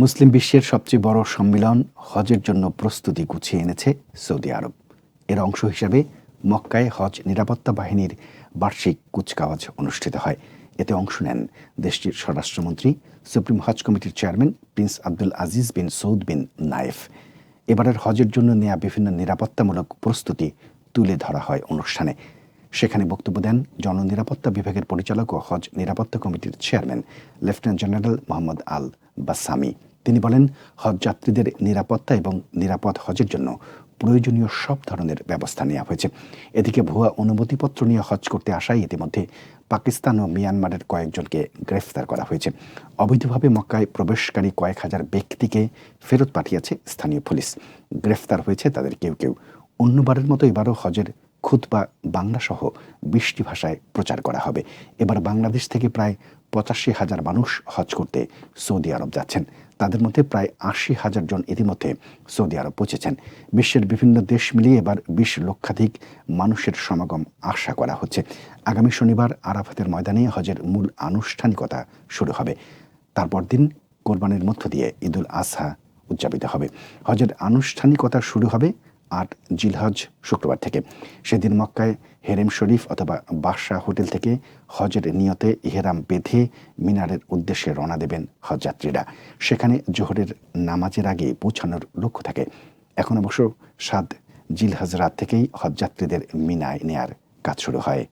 মুসলিম বিশ্বের সবচেয়ে বড় সম্মেলন হজের জন্য প্রস্তুতি গুছিয়ে এনেছে সৌদি আরব। এর অংশ হিসাবে মক্কায় হজ নিরাপত্তা বাহিনীর বার্ষিক কুচকাওয়াজ অনুষ্ঠিত হয়। এতে অংশ নেন দেশটির স্বরাষ্ট্রমন্ত্রী, সুপ্রিম হজ কমিটির chairman prince Abdul Aziz bin Saud bin Nayef. এবারের হজের জন্য নেয়া বিভিন্ন নিরাপত্তামূলক প্রস্তুতি তুলে ধরা হয় অনুষ্ঠানে। সেখানে বক্তব্য দেন জননিরাপত্তা বিভাগের পরিচালক ও হজ নিরাপত্তা কমিটির chairman lieutenant general Mohammed Al Bassami তিনি বলেন, হজ যাত্রীদের নিরাপত্তা এবং নিরাপদ হজের জন্য প্রয়োজনীয় সব ধরনের ব্যবস্থা নেওয়া হয়েছে। এদিকে ভুয়া অনুমতিপত্র নিয়ে হজ করতে আসায় ইতিমধ্যে পাকিস্তান ও মিয়ানমারের কয়েকজনকে গ্রেফতার করা হয়েছে। অবৈধভাবে মক্কায় প্রবেশকারী কয়েক হাজার ব্যক্তিকে ফেরত পাঠিয়েছে স্থানীয় পুলিশ। গ্রেফতার হয়েছে তাদের কেউ কেউ। অন্যবারের মতো এবারও হজের খুতবা বাংলা সহ বিশটি ভাষায় প্রচার করা হবে। এবার বাংলাদেশ থেকে প্রায় পঁচাশি হাজার মানুষ হজ করতে সৌদি আরব যাচ্ছেন। তাদের মধ্যে প্রায় আশি হাজার জন ইতিমধ্যে সৌদি আরব পৌঁছেছেন। বিশ্বের বিভিন্ন দেশ মিলিয়ে এবার বিশ লক্ষাধিক মানুষের সমাগম আশা করা হচ্ছে। আগামী শনিবার আরাফাতের ময়দানে হজের মূল আনুষ্ঠানিকতা শুরু হবে। তারপর দিন কোরবানির মধ্য দিয়ে ঈদুল আজহা উদযাপিত হবে। হজের আনুষ্ঠানিকতা শুরু হবে আট জিলহজ শুক্রবার থেকে। সেদিন মক্কায় হেরেম শরীফ অথবা বাদশাহ হোটেল থেকে হজের নিয়তে ইহেরাম বেঁধে মিনারের উদ্দেশ্যে রওনা দেবেন হজযাত্রীরা। সেখানে জোহরের নামাজের আগে পৌঁছানোর লক্ষ্য থাকে। এখন অবশ্য সাত জিলহজ রাত থেকেই হজযাত্রীদের মিনায় নেয়ার কাজ শুরু হয়।